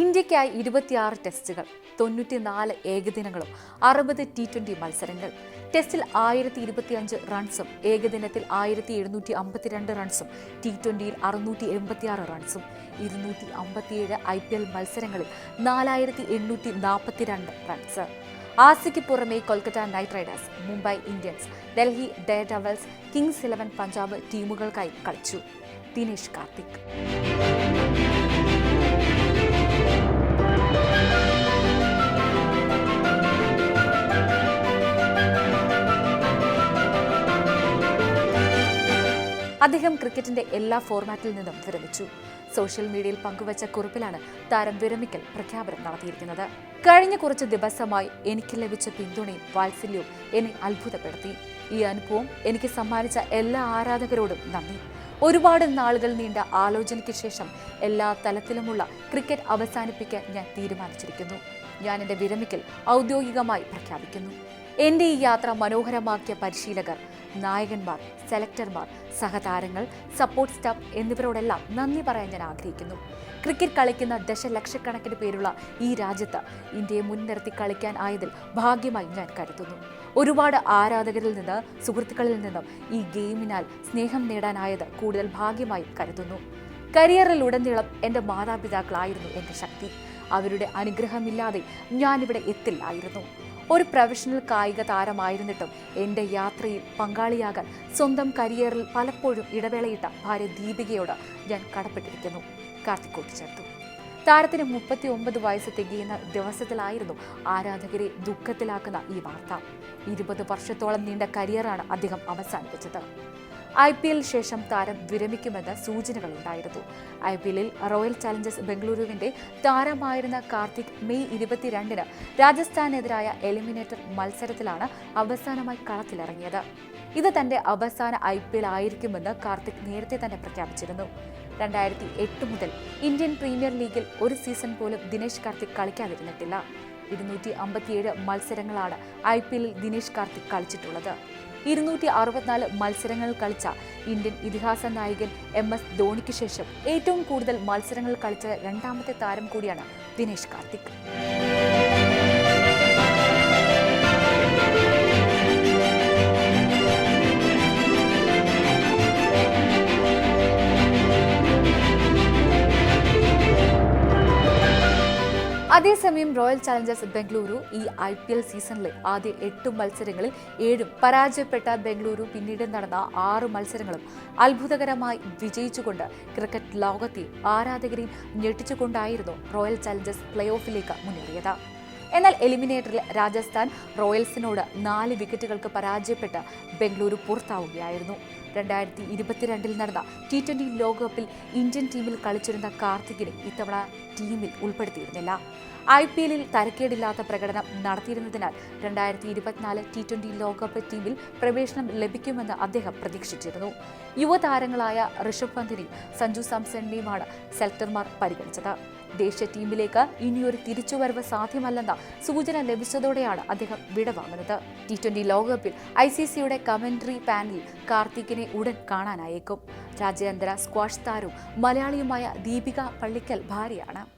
ഇന്ത്യയ്ക്കായി ഇരുപത്തിയാറ് ടെസ്റ്റുകൾ തൊണ്ണൂറ്റിനാല് ഏകദിനങ്ങളും അറുപത് ടി ട്വന്റി മത്സരങ്ങൾ. ടെസ്റ്റിൽ ആയിരത്തി ഇരുപത്തിയഞ്ച് റൺസും ഏകദിനത്തിൽ ആയിരത്തി എഴുന്നൂറ്റി അമ്പത്തിരണ്ട് റൺസും ടി ട്വന്റിയിൽ അറുന്നൂറ്റി എൺപത്തിയാറ് റൺസും. ഇരുന്നൂറ്റി അമ്പത്തിയേഴ് ഐ പി എൽ മത്സരങ്ങളിൽ നാലായിരത്തി എണ്ണൂറ്റി നാൽപ്പത്തിരണ്ട് റൺസ്. ആസിക്ക് പുറമെ Kolkata Knight Riders Mumbai Indians Delhi Daredevils Kings Eleven Punjab ടീമുകൾക്കായി കളിച്ചു. ദിനേഷ് കാർത്തിക്. അദ്ദേഹം ക്രിക്കറ്റിന്റെ എല്ലാ ഫോർമാറ്റിൽ നിന്നും വിരമിച്ചു. സോഷ്യൽ മീഡിയയിൽ പങ്കുവച്ച കുറിപ്പിലാണ് താരം വിരമിക്കൽ പ്രഖ്യാപനം നടത്തിയിരിക്കുന്നത്. കഴിഞ്ഞ കുറച്ച് ദിവസമായി എനിക്ക് ലഭിച്ച പിന്തുണയും വാത്സല്യവും എന്നെ അത്ഭുതപ്പെടുത്തി. ഈ അനുഭവം എനിക്ക് സമ്മാനിച്ച എല്ലാ ആരാധകരോടും നന്ദി. ഒരുപാട് നാളുകൾ നീണ്ട ആലോചനയ്ക്ക് ശേഷം എല്ലാ തലത്തിലുമുള്ള ക്രിക്കറ്റ് അവസാനിപ്പിക്കാൻ ഞാൻ തീരുമാനിച്ചിരിക്കുന്നു. ഞാൻ എന്റെ വിരമിക്കൽ ഔദ്യോഗികമായി പ്രഖ്യാപിക്കുന്നു. എന്റെ ഈ യാത്ര മനോഹരമാക്കിയ പരിശീലകർ നായകന്മാർ സെലക്ടർമാർ സഹതാരങ്ങൾ സപ്പോർട്ട് സ്റ്റാഫ് എന്നിവരോടെല്ലാം നന്ദി പറയാൻ ഞാൻ ആഗ്രഹിക്കുന്നു. ക്രിക്കറ്റ് കളിക്കുന്ന ദശലക്ഷക്കണക്കിന് പേരുള്ള ഈ രാജ്യത്ത് ഇന്ത്യയെ മുൻനിർത്തി കളിക്കാൻ ആയതിൽ ഭാഗ്യമായി ഞാൻ കരുതുന്നു. ഒരുപാട് ആരാധകരിൽ നിന്ന് സുഹൃത്തുക്കളിൽ നിന്നും ഈ ഗെയിമിനാൽ സ്നേഹം നേടാനായത് കൂടുതൽ ഭാഗ്യമായി കരുതുന്നു. കരിയറിലുടനീളം എന്റെ മാതാപിതാക്കളായിരുന്നു എന്റെ ശക്തി. അവരുടെ അനുഗ്രഹമില്ലാതെ ഞാനിവിടെ എത്തില്ലായിരുന്നു. ഒരു പ്രൊഫഷണൽ കായിക താരമായിരുന്നിട്ടും എന്റെ യാത്രയിൽ പങ്കാളിയാകാൻ സ്വന്തം കരിയറിൽ പലപ്പോഴും ഇടവേളയിട്ട ഭാര്യ ദീപികയോട് ഞാൻ കടപ്പെട്ടിരിക്കുന്നു. കാർത്തിക് കൂട്ടിച്ചേർത്തു. താരത്തിന് മുപ്പത്തി ഒമ്പത് വയസ്സ് തികയുന്ന ദിവസത്തിലായിരുന്നു ആരാധകരെ ദുഃഖത്തിലാക്കുന്ന ഈ വാർത്ത. ഇരുപത് വർഷത്തോളം നീണ്ട കരിയറാണ് അദ്ദേഹം അവസാനിപ്പിച്ചത്. ഐ പി എൽ ശേഷം താരം വിരമിക്കുമെന്ന് സൂചനകളുണ്ടായിരുന്നു. ഐ പി എല്ലിൽ റോയൽ ചലഞ്ചേഴ്സ് ബംഗളൂരുവിന്റെ താരമായിരുന്ന കാർത്തിക് മെയ് ഇരുപത്തിരണ്ടിന് രാജസ്ഥാനെതിരായ എലിമിനേറ്റർ മത്സരത്തിലാണ് അവസാനമായി കളത്തിലിറങ്ങിയത്. ഇത് തന്റെ അവസാന ഐ പി എൽ ആയിരിക്കുമെന്ന് കാർത്തിക് നേരത്തെ തന്നെ പ്രഖ്യാപിച്ചിരുന്നു. രണ്ടായിരത്തി എട്ട് മുതൽ ഇന്ത്യൻ പ്രീമിയർ ലീഗിൽ ഒരു സീസൺ പോലും ദിനേശ് കാർത്തിക് കളിക്കാതിരുന്നിട്ടില്ല. ഇരുന്നൂറ്റി അമ്പത്തിയേഴ് മത്സരങ്ങളാണ് ഐ പി എല്ലിൽ ദിനേശ് കാർത്തിക് കളിച്ചിട്ടുള്ളത്. ഇരുന്നൂറ്റി അറുപത്തിനാല് മത്സരങ്ങൾ കളിച്ച ഇന്ത്യൻ ഇതിഹാസ നായകൻ എം എസ് ധോണിക്ക് ശേഷം ഏറ്റവും കൂടുതൽ മത്സരങ്ങൾ കളിച്ച രണ്ടാമത്തെ താരം കൂടിയാണ് ദിനേശ് കാർത്തിക്. അതേസമയം റോയൽ ചലഞ്ചേഴ്സ് ബംഗളൂരു ഈ ഐ പി എൽ സീസണിലെ ആദ്യ എട്ട് മത്സരങ്ങളിൽ ഏഴും പരാജയപ്പെട്ട ബംഗളൂരു പിന്നീട് നടന്ന ആറ് മത്സരങ്ങളും അത്ഭുതകരമായി വിജയിച്ചുകൊണ്ട് ക്രിക്കറ്റ് ലോകത്തെ ആരാധകരെയും ഞെട്ടിച്ചുകൊണ്ടായിരുന്നു റോയൽ ചലഞ്ചേഴ്സ് പ്ലേ ഓഫിലേക്ക് മുന്നേറിയത്. എന്നാൽ എലിമിനേറ്ററിൽ രാജസ്ഥാൻ റോയൽസിനോട് നാല് വിക്കറ്റുകൾക്ക് പരാജയപ്പെട്ട് ബംഗളൂരു പുറത്താവുകയായിരുന്നു. രണ്ടായിരത്തി ഇരുപത്തിരണ്ടിൽ നടന്ന ടി ട്വന്റി ലോകകപ്പിൽ ഇന്ത്യൻ ടീമിൽ കളിച്ചിരുന്ന കാർത്തികിനെ ഇത്തവണ ടീമിൽ ഉൾപ്പെടുത്തിയിരുന്നില്ല. ഐ പി എല്ലിൽ തരക്കേടില്ലാത്ത പ്രകടനം നടത്തിയിരുന്നതിനാൽ രണ്ടായിരത്തി ഇരുപത്തിനാല് ടി ട്വന്റി ലോകകപ്പ് ടീമിൽ പ്രവേശനം ലഭിക്കുമെന്ന് അദ്ദേഹം പ്രതീക്ഷിച്ചിരുന്നു. യുവതാരങ്ങളായ ഋഷഭ് പന്തിനെയും സഞ്ജു സാംസണിനെയുമാണ് സെലക്ടർമാർ പരിഗണിച്ചത്. ദേശീയ ടീമിലേക്ക് ഇനിയൊരു തിരിച്ചുവരവ് സാധ്യമല്ലെന്ന സൂചന ലഭിച്ചതോടെയാണ് അദ്ദേഹം വിടവാങ്ങുന്നത്. ടി ട്വന്റി ലോകകപ്പിൽ ഐ സി സിയുടെ കമന്ററി പാനലിൽ ഉടൻ കാണാനായേക്കും. രാജ്യാന്തര സ്ക്വാഷ് താരവും മലയാളിയുമായ ദീപിക പള്ളിക്കൽ ഭാര്യയാണ്.